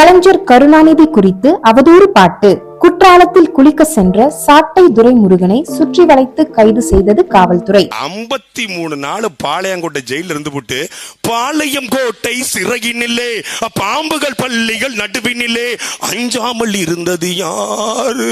கலைஞர் கருணாநிதி குறித்து அவதூறு பாட்டு. குற்றாலத்தில் குளிக்க சென்ற சாட்டை துரைமுருகனை சுற்றி வளைத்து கைது செய்தது காவல்துறை. ஐம்பத்தி மூணு நாள் பாளையங்கோட்டை ஜெயில இருந்து விட்டு பாளையம் கோட்டை சிறகினில்லே பாம்புகள் பள்ளிகள் நடுவினிலே அஞ்சாமல் இருந்தது யாரு?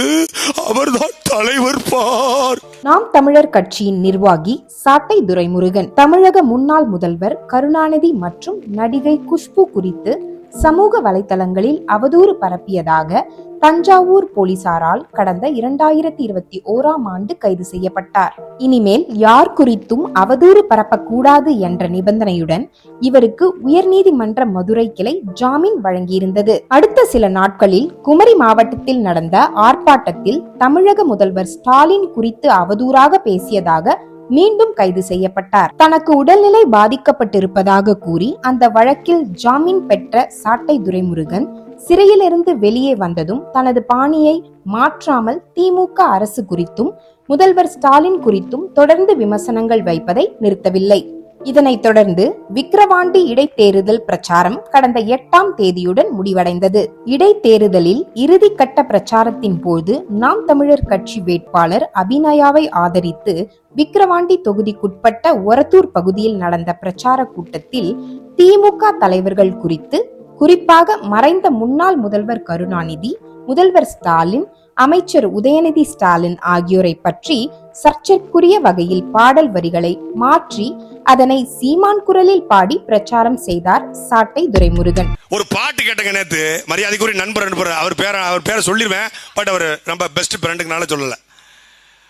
அவர்தான் தலைவர் பார். நாம் தமிழர் கட்சியின் நிர்வாகி சாட்டை துரைமுருகன் தமிழக முன்னாள் முதல்வர் கருணாநிதி மற்றும் நடிகை குஷ்பு குறித்து சமூக வலைதளங்களில் அவதூறு பரப்பியதாக தஞ்சாவூர் போலீசாரால் கடந்த இரண்டாயிரத்தி இருபத்தி ஓராம் ஆண்டு கைது செய்யப்பட்டார். இனிமேல் யார் குறித்தும் அவதூறு பரப்பக்கூடாது என்ற நிபந்தனையுடன் இவருக்கு உயர்நீதிமன்ற மதுரை கிளை ஜாமீன் வழங்கியிருந்தது. அடுத்த சில நாட்களில் குமரி மாவட்டத்தில் நடந்த ஆர்ப்பாட்டத்தில் தமிழக முதல்வர் ஸ்டாலின் குறித்து அவதூறாக பேசியதாக மீண்டும் கைது செய்யப்பட்டார். தனக்கு உடல்நிலை பாதிக்கப்பட்டிருப்பதாக கூறி அந்த வழக்கில் ஜாமீன் பெற்ற சாட்டை துரைமுருகன் சிறையிலிருந்து வெளியே வந்ததும் தனது பாணியை மாற்றாமல் திமுக அரசு குறித்தும் முதல்வர் ஸ்டாலின் குறித்தும் தொடர்ந்து விமர்சனங்கள் வைப்பதை நிறுத்தவில்லை. இதனைத் தொடர்ந்து விக்கிரவாண்டி இடைத்தேர்தல் பிரச்சாரம் கடந்த எட்டாம் தேதியுடன் முடிவடைந்தது. இடைத்தேர்தலில் இறுதிக்கட்ட பிரச்சாரத்தின் போது நாம் தமிழர் கட்சி வேட்பாளர் அபிநயாவை ஆதரித்து விக்கிரவாண்டி தொகுதிக்குட்பட்ட ஒரத்தூர் பகுதியில் நடந்த பிரச்சார கூட்டத்தில் திமுக தலைவர்கள் குறித்து குறிப்பாக மறைந்த முன்னாள் முதல்வர் கருணாநிதி முதல்வர் ஸ்டாலின் அமைச்சர் உதயநிதி ஸ்டாலின் ஆகியோரை பற்றி சர்ச்சைக்குரிய வகையில் பாடல் வரிகளை மாற்றி அதனை சீமான் குரலில் பாடி பிரச்சாரம் செய்தார் சாட்டை துரைமுருகன். ஒரு பாட்டு கேட்டங்க நேத்து. மரியாதைக்குரிய நண்பர் நண்பர் அவர் பேரை அவர் பேரை சொல்லிடுவேன் பட் அவர் நம்ம பெஸ்ட் ஃப்ரெண்டுக்குனால சொல்லல.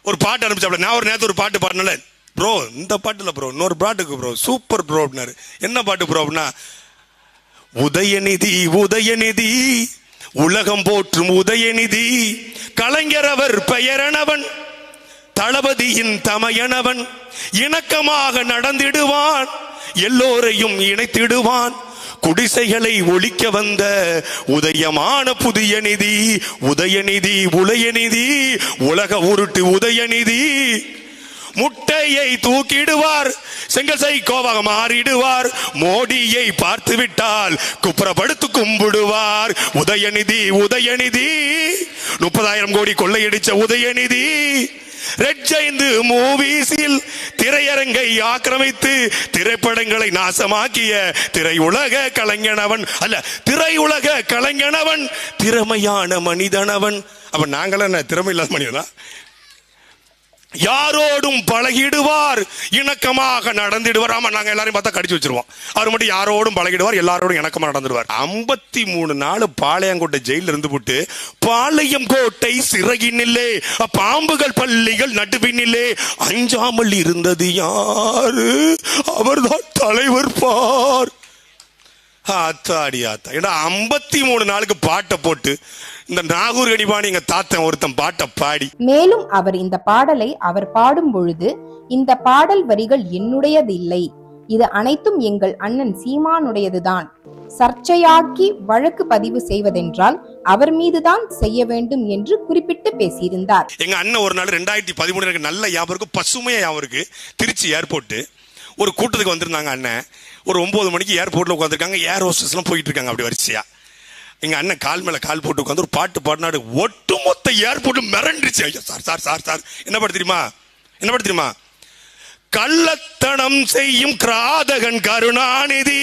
ஒரு பாட்டு அனுப்பிச்சாப்ல நான் ஒரு நேத்து ஒரு பாட்டு பாடினல ப்ரோ இந்த பாட்டுல ப்ரோ இன்னொரு பாட்டுக்கு ப்ரோ சூப்பர் ப்ரோ அப்படின்னாரு என்ன பாட்டு ப்ரோ அப்படின்னா உதயநிதி உதயநிதி உலகம் போற்றும் உதயநிதி கலைஞரவர் பெயரனவன் தளபதியின் தமையனவன் இணக்கமாக நடந்திடுவான் எல்லோரையும் இணைத்திடுவான். குடிசைகளை ஒழிக்க வந்த உதயமான புதிய நிதி உதயநிதி உலயநிதி உலக உருட்டு உதயநிதி முட்டையை தூக்கிடுவார். செங்கசை கோவாக மாறிடுவார். மோடியை பார்த்து விட்டால் குப்புறப்படுத்து கும்பிடுவார். உதயநிதி உதயநிதி. முப்பதாயிரம் கோடி கொள்ளையடிச்ச உதயநிதி. ரெட் மூவிஸில் திரையரங்கை ஆக்கிரமித்து திரைப்படங்களை நாசமாக்கிய திரையுலக கலைஞனவன் அல்ல திரையுலக கலைஞனவன் திறமையான மனிதனவன். அப்ப நாங்கள என்ன திறமை இல்லாத மனிதனா? யாரோடும் பழகிடுவார். இணக்கமாக நடந்திடுவார். ஆமா நாங்க எல்லாரும் பார்த்தா கடிச்சு வச்சிருவோம். அவர் மட்டும் யாரோடும் பழகிடுவார் எல்லாரோடும் இணக்கமா நடந்துடுவார். ஐம்பத்தி மூணு நாள் பாளையங்கோட்டை ஜெயில இருந்து போட்டு பாளையம் கோட்டை சிறகினில்லே பாம்புகள் பள்ளிகள் நடுவினிலே அஞ்சாமல் இருந்தது யாரு? அவர்தான் தலைவர் பா ஆத்தாடி ஆத்தா ஏன்னா ஐம்பத்தி மூணு நாளுக்கு பாட்டை போட்டு இந்த நாகூர் கடிபாணி எங்க தாத்தன் ஒருத்தன் பாட்டை பாடி. மேலும் அவர் இந்த பாடலை அவர் பாடும் பொழுது இந்த பாடல் வரிகள் என்னுடையது இல்லை இது அனைத்தும் எங்கள் அண்ணன் சீமானுடையதுதான். சர்ச்சையாக்கி வழக்கு பதிவு செய்வதென்றால் அவர் மீதுதான் செய்ய வேண்டும் என்று குறிப்பிட்டு பேசியிருந்தார். எங்க அண்ணன் ஒரு நாள் ரெண்டாயிரத்தி பதிமூணு எனக்கு நல்ல ஞாபகம் இருக்கு பசுமையா ஞாபகம் இருக்கு. திருச்சி ஏர்போர்ட் ஒரு கூட்டத்துக்கு வந்திருந்தாங்க அண்ணன். ஒரு ஒன்பது மணிக்கு ஏர்போர்ட்டில் உட்காந்துருக்காங்க ஏர் ஹோஸ்டஸ்லாம் போயிட்டு இருக்காங்க அப்படி வரிசையா. எங்க அண்ணன் கால் மேல கால் போட்டு உட்காந்து ஒரு பாட்டு பாடினாடு ஒட்டுமொத்த ஏர்போர்ட்டு மிரண்டுச்சு ஐயா சார் சார் சார் சார். என்ன பாட்டு தெரியுமா? என்ன பாட்டு தெரியுமா? கள்ளத்தனம் செய்யும் கிராதகன் கருணாநிதி.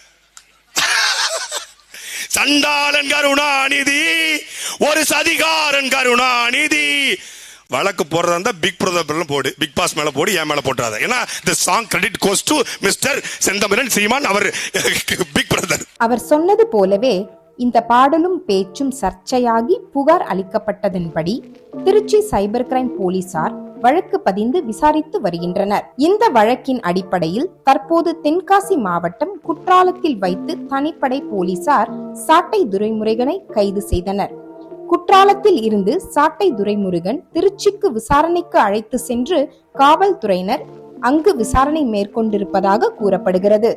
சண்டாளன் கருணாநிதி ஒரு சதிகாரன் கருணாநிதி. வழக்கு போடுறதா இருந்தா பிக் பிரதர் போடு பிக் பாஸ் மேல போடு என் மேல போட்டுறாத. ஏன்னா இந்த song credit goes to mister Senthamizhan Seeman our big brother அவர் சொன்னது போலவே இந்த பாடலும் பேச்சும் சர்ச்சையாகி புகார் அளிக்கப்பட்டதன்படி திருச்சி சைபர் கிரைம் போலீசார் வழக்கு பதிந்து விசாரித்து வருகின்றனர். இந்த வழக்கின் அடிப்படையில் தற்போது தென்காசி மாவட்டம் குற்றாலத்தில் வைத்து தனிப்படை போலீசார் சாட்டை துரைமுருகனை கைது செய்தனர். குற்றாலத்தில் இருந்து சாட்டை துரைமுருகன் திருச்சிக்கு விசாரணைக்கு அழைத்து சென்று காவல்துறையினர் அங்கு விசாரணை மேற்கொண்டிருப்பதாக கூறப்படுகிறது.